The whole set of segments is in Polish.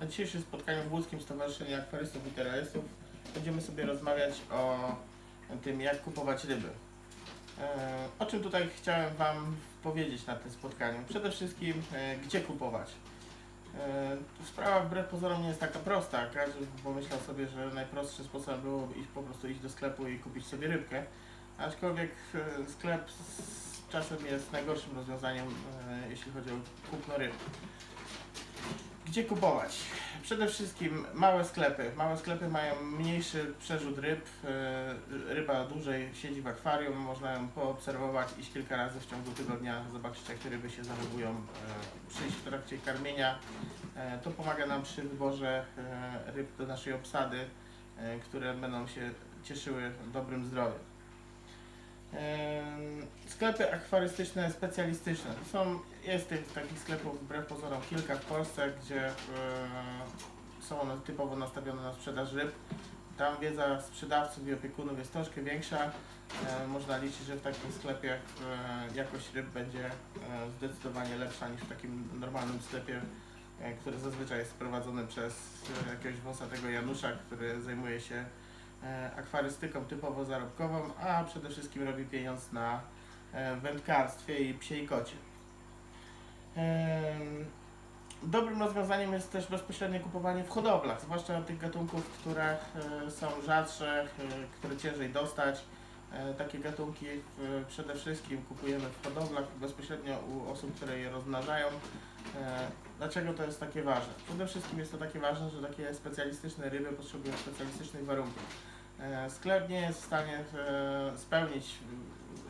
Na dzisiejszym spotkaniu w Łódzkim Stowarzyszeniu Akwarystów i Terrorystów będziemy sobie rozmawiać o tym, jak kupować ryby. E, O czym tutaj chciałem Wam powiedzieć na tym spotkaniu? Przede wszystkim, e, gdzie kupować. E, Sprawa wbrew pozorom nie jest taka prosta. Każdy pomyślał sobie, że najprostszy sposób byłoby iść po prostu iść do sklepu i kupić sobie rybkę. Aczkolwiek sklep czasem jest najgorszym rozwiązaniem, jeśli chodzi o kupno ryb. Gdzie kupować? Przede wszystkim małe sklepy. Małe sklepy mają mniejszy przerzut ryb. e, Ryba dłużej siedzi w akwarium, można ją poobserwować, iść kilka razy w ciągu tygodnia, zobaczyć jak te ryby się zachowują, e, przyjść w trakcie karmienia. E, To pomaga nam przy wyborze ryb do naszej obsady, które będą się cieszyły dobrym zdrowiem. Sklepy akwarystyczne, specjalistyczne. Są, jest tych takich sklepów wbrew pozorom kilka w Polsce, gdzie e, są one typowo nastawione na sprzedaż ryb. Tam wiedza sprzedawców i opiekunów jest troszkę większa. E, można liczyć, że w takim sklepie jakość ryb będzie e, zdecydowanie lepsza niż w takim normalnym sklepie, e, który zazwyczaj jest prowadzony przez e, jakiegoś wąsatego Janusza, który zajmuje się akwarystyką typowo zarobkową, a przede wszystkim robi pieniądz na e, wędkarstwie i psiej kocie. Em, Dobrym rozwiązaniem jest też bezpośrednie kupowanie w hodowlach, zwłaszcza tych gatunków, które e, są rzadsze, e, które ciężej dostać. E, Takie gatunki e, przede wszystkim kupujemy w hodowlach bezpośrednio u osób, które je rozmnażają. E, Dlaczego to jest takie ważne? Przede wszystkim jest to takie ważne, że takie specjalistyczne ryby potrzebują specjalistycznych warunków. Sklep nie jest w stanie spełnić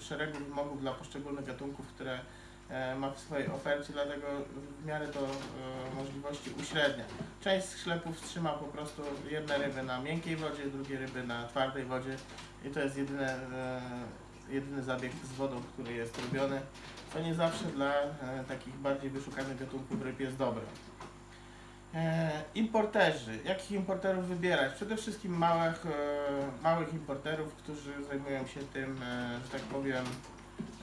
szeregu wymogów dla poszczególnych gatunków, które ma w swojej ofercie, dlatego w miarę to e, możliwości uśrednia. Część sklepów trzyma po prostu jedne ryby na miękkiej wodzie, drugie ryby na twardej wodzie i to jest jedyne, e, jedyny zabieg z wodą, który jest robiony, co nie zawsze dla e, takich bardziej wyszukanych gatunków ryb jest dobre. E, importerzy. Jakich importerów wybierać? Przede wszystkim małych, e, małych importerów, którzy zajmują się tym, e, że tak powiem,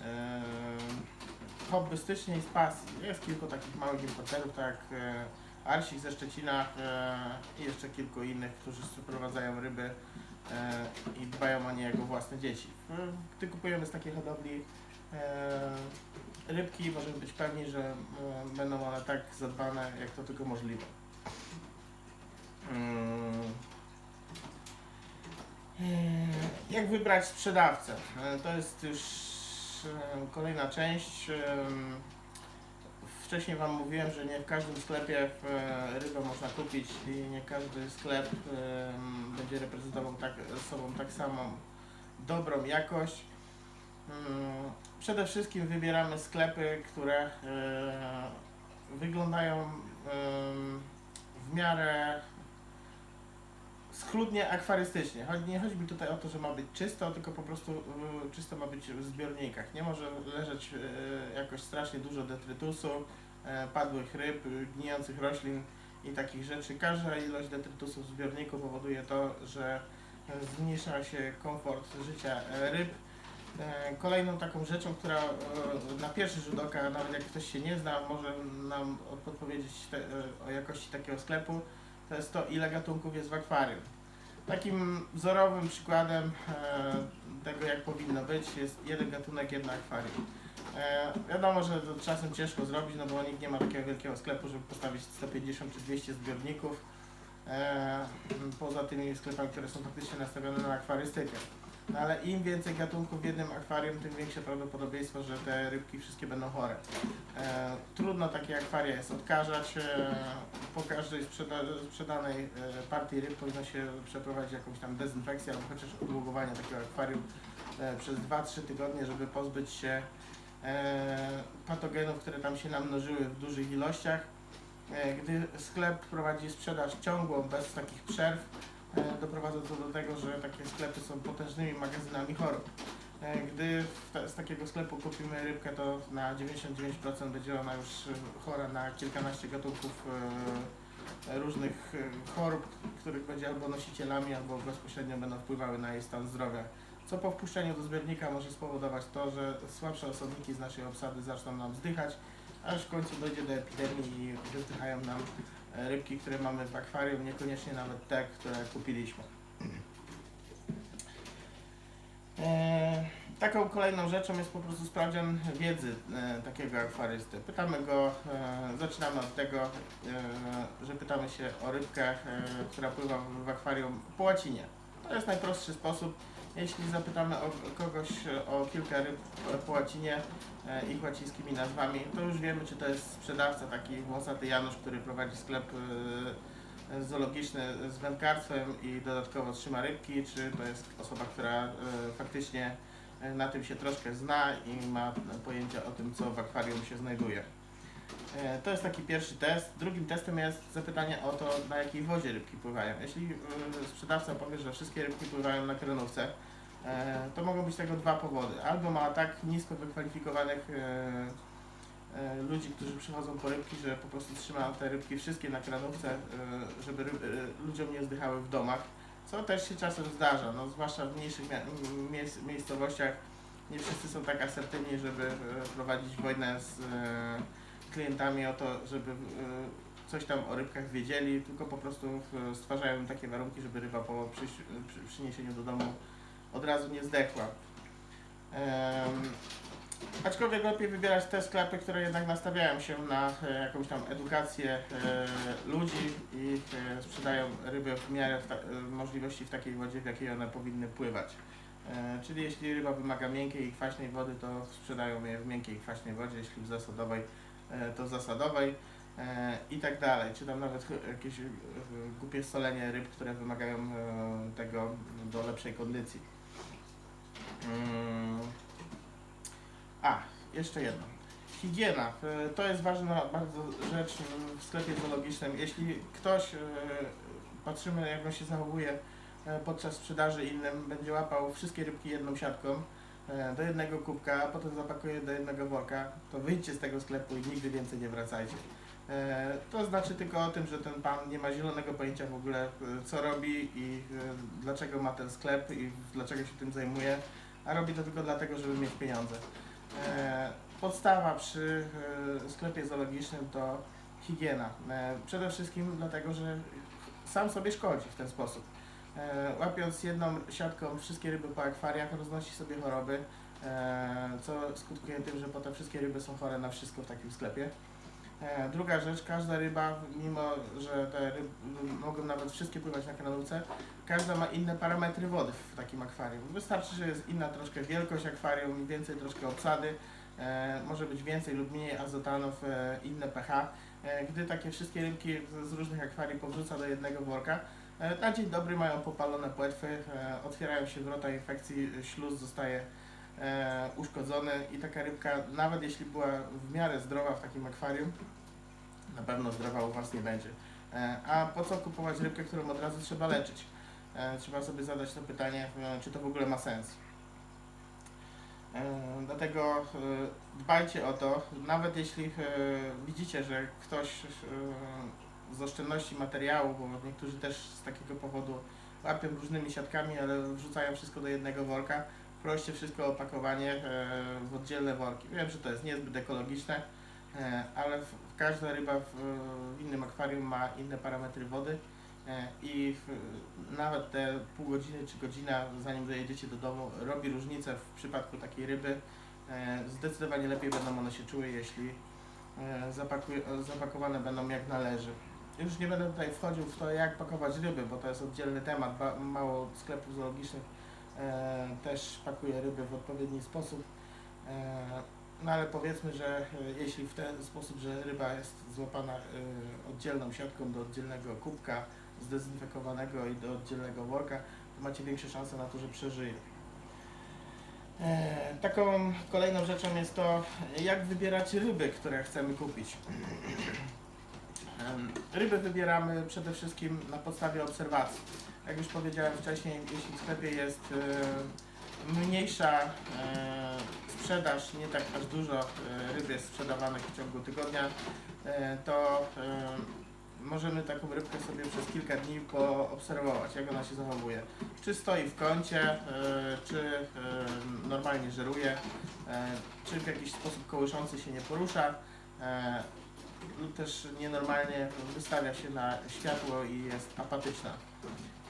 e, hobbystycznie i z pasji. Jest kilku takich małych importerów, tak jak e, Arsik ze Szczecina e, i jeszcze kilku innych, którzy sprowadzają ryby e, i dbają o nie jako własne dzieci. Gdy kupujemy z takiej hodowli rybki, możemy być pewni, że będą one tak zadbane, jak to tylko możliwe. Jak wybrać sprzedawcę? To jest już kolejna część. Wcześniej Wam mówiłem, że nie w każdym sklepie e, rybę można kupić i nie każdy sklep będzie reprezentował tak, sobą tak samą dobrą jakość. Mm, Przede wszystkim wybieramy sklepy, które e, wyglądają w miarę schludnie akwarystycznie. Chodzi, nie chodzi mi tutaj o to, że ma być czysto, tylko po prostu y, czysto ma być w zbiornikach. Nie może leżeć y, jakoś strasznie dużo detrytusu, y, padłych ryb, y, gnijących roślin i takich rzeczy. Każda ilość detrytusu w zbiorniku powoduje to, że zmniejsza się komfort życia y, ryb. E, Kolejną taką rzeczą, która e, na pierwszy rzut oka, nawet jak ktoś się nie zna, może nam podpowiedzieć te, e, o jakości takiego sklepu, to jest to, ile gatunków jest w akwarium. Takim wzorowym przykładem e, tego, jak powinno być, jest jeden gatunek, jedno akwarium. E, wiadomo, że to czasem ciężko zrobić, no bo nikt nie ma takiego wielkiego sklepu, żeby postawić 150 czy 200 zbiorników. E, poza tymi sklepami, które są faktycznie nastawione na akwarystykę. No ale im więcej gatunków w jednym akwarium, tym większe prawdopodobieństwo, że te rybki wszystkie będą chore. E, trudno takie akwaria jest odkażać. E, po każdej sprzeda sprzedanej e, partii ryb powinno się przeprowadzić jakąś tam dezynfekcję albo chociaż odługowanie takiego akwarium e, przez 2-3 tygodnie, żeby pozbyć się e, patogenów, które tam się namnożyły w dużych ilościach. E, gdy sklep prowadzi sprzedaż ciągłą, bez takich przerw, doprowadza to do tego, że takie sklepy są potężnymi magazynami chorób. E, Gdy z takiego sklepu kupimy rybkę, to na 99% będzie ona już e, chora na kilkanaście gatunków e, różnych e, chorób, których będzie albo nosicielami, albo bezpośrednio będą wpływały na jej stan zdrowia. Co po wpuszczeniu do zbiornika może spowodować to, że słabsze osobniki z naszej obsady zaczną nam zdychać, aż w końcu dojdzie do epidemii i wyzdychają nam e, rybki, które mamy w akwarium, niekoniecznie nawet te, które kupiliśmy. E, taką kolejną rzeczą jest po prostu sprawdzian wiedzy e, takiego akwarysty. Pytamy go, e, zaczynamy od tego, e, że pytamy się o rybkę, e, która pływa w, w akwarium po łacinie. To jest najprostszy sposób. Jeśli zapytamy o kogoś e, o kilka ryb po łacinie, e, ich łacińskimi nazwami, to już wiemy, czy to jest sprzedawca, taki wąsaty Janusz, który prowadzi sklep e, zoologiczny z wędkarstwem i dodatkowo trzyma rybki, czy to jest osoba, która faktycznie na tym się troszkę zna i ma pojęcie o tym, co w akwarium się znajduje. To jest taki pierwszy test. Drugim testem jest zapytanie o to, na jakiej wodzie rybki pływają. Jeśli sprzedawca powie, że wszystkie rybki pływają na krenówce, to mogą być tego dwa powody. Albo ma tak nisko wykwalifikowanych e, e, ludzi, którzy przychodzą po rybki, że po prostu trzyma te rybki wszystkie na kranówce, e, żeby ryb, e, ludziom nie zdychały w domach, co też się czasem zdarza, no, zwłaszcza w mniejszych miejscowościach. Nie wszyscy są tak asertywni, żeby e, prowadzić wojnę z e, klientami o to, żeby e, coś tam o rybkach wiedzieli, tylko po prostu e, stwarzają takie warunki, żeby ryba po przyniesieniu do domu od razu nie zdechła. Em, Aczkolwiek lepiej wybierać te sklepy, które jednak nastawiają się na e, jakąś tam edukację e, ludzi i e, sprzedają ryby w miarę możliwości w takiej wodzie, w jakiej one powinny pływać. Czyli jeśli ryba wymaga miękkiej i kwaśnej wody, to sprzedają je w miękkiej i kwaśnej wodzie, jeśli w zasadowej, to w zasadowej i tak dalej. Czy tam nawet jakieś głupie solenie ryb, które wymagają tego do lepszej kondycji. Mm. A, jeszcze jedno. Higiena. E, To jest ważna bardzo rzecz w sklepie zoologicznym. Jeśli ktoś, e, patrzymy jak on się zachowuje e, podczas sprzedaży innym, będzie łapał wszystkie rybki jedną siatką do jednego kubka, a potem zapakuje do jednego worka, to wyjdźcie z tego sklepu i nigdy więcej nie wracajcie. To znaczy tylko o tym, że ten pan nie ma zielonego pojęcia w ogóle co robi i dlaczego ma ten sklep i dlaczego się tym zajmuje, a robi to tylko dlatego, żeby mieć pieniądze. E, Podstawa przy e, sklepie zoologicznym to higiena. E, Przede wszystkim dlatego, że sam sobie szkodzi w ten sposób. Łapiąc jedną siatką wszystkie ryby po akwariach, roznosi sobie choroby, co skutkuje tym, że potem wszystkie ryby są chore na wszystko w takim sklepie. E, Druga rzecz, każda ryba, mimo że te ryby mogą nawet wszystkie pływać na kanałce, każda ma inne parametry wody w takim akwarium. Wystarczy, że jest inna troszkę wielkość akwarium, więcej troszkę obsady, e, może być więcej lub mniej azotanów, e, inne pH. Gdy takie wszystkie rybki z, różnych akwarii powrzuca do jednego worka, na dzień dobry mają popalone płetwy, otwierają się wrota infekcji, śluz zostaje e, uszkodzony i taka rybka, nawet jeśli była w miarę zdrowa w takim akwarium, na pewno zdrowa u Was nie będzie. E, a po co kupować rybkę, którą od razu trzeba leczyć? E, trzeba sobie zadać to pytanie, e, czy to w ogóle ma sens. E, Dlatego e, dbajcie o to, nawet jeśli e, widzicie, że ktoś z oszczędności materiału, bo niektórzy też z takiego powodu łapią różnymi siatkami, ale wrzucają wszystko do jednego worka, proście wszystko opakowanie e, w oddzielne worki. Wiem, że to jest niezbyt ekologiczne, e, ale każda ryba w, innym akwarium ma inne parametry wody e, i nawet te pół godziny czy godzina, zanim dojedziecie do domu, robi różnicę w przypadku takiej ryby. Zdecydowanie lepiej będą one się czuły, jeśli zapakowane będą jak należy. Już nie będę tutaj wchodził w to, jak pakować ryby, bo to jest oddzielny temat. Mało sklepów zoologicznych też pakuje ryby w odpowiedni sposób. E, no ale powiedzmy, że e, jeśli w ten sposób, że ryba jest złapana e, oddzielną siatką do oddzielnego kubka, zdezynfekowanego i do oddzielnego worka, to macie większe szanse na to, że przeżyje. E, Taką kolejną rzeczą jest to, jak wybierać ryby, które chcemy kupić. Ryby wybieramy przede wszystkim na podstawie obserwacji. Jak już powiedziałem wcześniej, jeśli w sklepie jest e, mniejsza e, sprzedaż, nie tak aż dużo e, ryb jest sprzedawanych w ciągu tygodnia, to możemy taką rybkę sobie przez kilka dni poobserwować, jak ona się zachowuje. Czy stoi w kącie, czy normalnie żeruje, czy w jakiś sposób kołyszący się nie porusza. Lub też nienormalnie wystawia się na światło i jest apatyczna.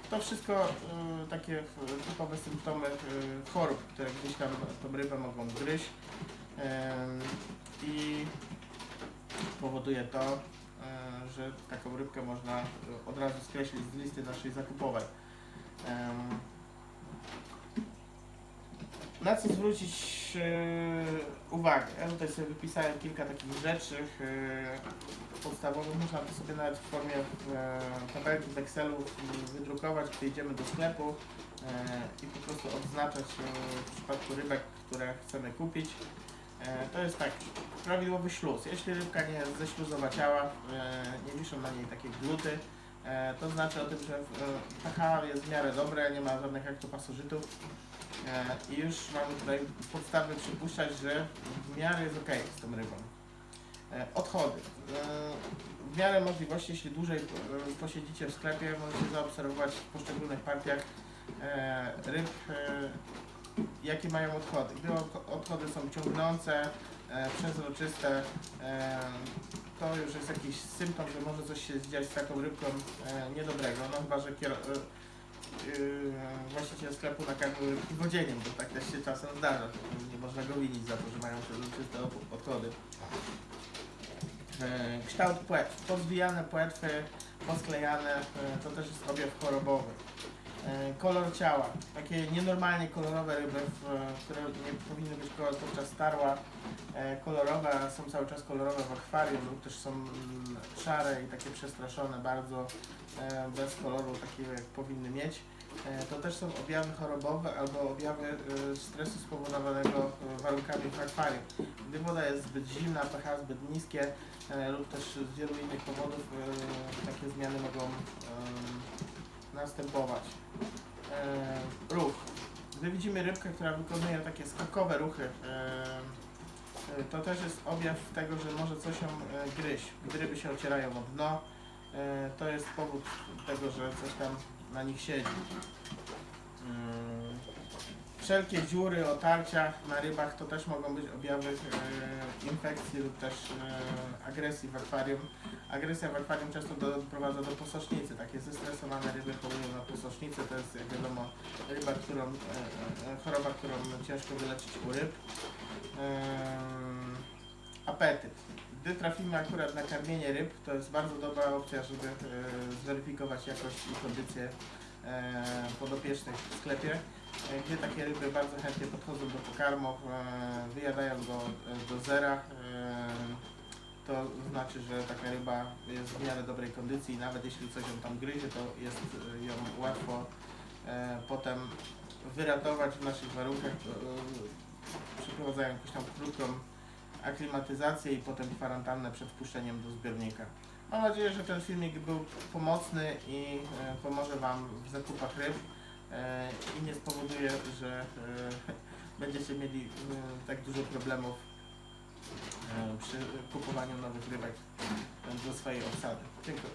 To wszystko y, takie y, typowe symptomy y, chorób, które gdzieś tam tą rybę mogą gryźć i powoduje to, e, że taką rybkę można e, od razu skreślić z listy naszej zakupowej. Na co zwrócić e, uwagę? Ja tutaj sobie wypisałem kilka takich rzeczy e, podstawowych. Można to sobie nawet w formie e, tabelki w Excelu wydrukować, gdy idziemy do sklepu e, i po prostu odznaczać e, w przypadku rybek, które chcemy kupić. E, To jest tak, prawidłowy śluz. Jeśli rybka nie jest ześluzowa ciała, e, nie wiszą na niej takie gluty, e, to znaczy o tym, że e, jest w miarę dobre, nie ma żadnych aktopasożytów e, i już mamy tutaj podstawy przypuszczać, że w miarę jest ok z tą rybą. E, Odchody. E, W miarę możliwości, jeśli dłużej e, posiedzicie w sklepie, możecie zaobserwować w poszczególnych partiach e, ryb, e, jakie mają odchody. Gdy od- odchody są ciągnące, e, przezroczyste, e, to już jest jakiś symptom, że może coś się dziać z taką rybką e, niedobrego. No chyba, że e, właściciel sklepu nakarmił wodzieniem, bo tak też się czasem zdarza. Nie można go winić za to, że mają przezroczyste od- odchody. E, Kształt płetw. Pozwijane płetwy, posklejane, e, to też jest objaw chorobowy. E, Kolor ciała. Takie nienormalnie kolorowe ryby, które nie powinny być podczas starła. E, Kolorowe, a są cały czas kolorowe w akwarium lub też są mm, szare i takie przestraszone bardzo, e, bez koloru takiego jak powinny mieć. To też są objawy chorobowe albo objawy stresu spowodowanego warunkami w akwarium. Gdy woda jest zbyt zimna, pH zbyt niskie lub też z wielu innych powodów takie zmiany mogą następować. E, ruch. Gdy widzimy rybkę, która wykonuje takie skakowe ruchy, e, e, to też jest objaw tego, że może coś ją e, gryźć. Gdy ryby się ocierają o dno, e, to jest powód tego, że coś tam na nich siedzi. Mm, Wszelkie dziury, otarcia na rybach to też mogą być objawy e, infekcji lub też e, agresji w akwarium. Agresja w akwarium często doprowadza do posocznicy. Takie zestresowane ryby chorują na posocznicę. To jest, jak wiadomo, ryba, którą, e, e, choroba, którą ciężko wyleczyć u ryb. Em, apetyt. Gdy trafimy akurat na karmienie ryb, to jest bardzo dobra opcja, żeby e, zweryfikować jakość i kondycję e, podopiecznych w sklepie. Gdzie takie ryby bardzo chętnie podchodzą do pokarmów, e, wyjadają go e, do zera, e, to znaczy, że taka ryba jest w miarę dobrej kondycji i nawet jeśli coś ją tam gryzie, to jest ją łatwo potem wyratować w naszych warunkach. Przeprowadzają jakąś tam krótką aklimatyzację i potem kwarantannę przed wpuszczeniem do zbiornika. Mam nadzieję, że ten filmik był pomocny i pomoże Wam w zakupach ryb i nie spowoduje, że e, będziecie mieli e, tak dużo problemów e, przy kupowaniu nowych rybek e, do swojej obsady. Dziękuję.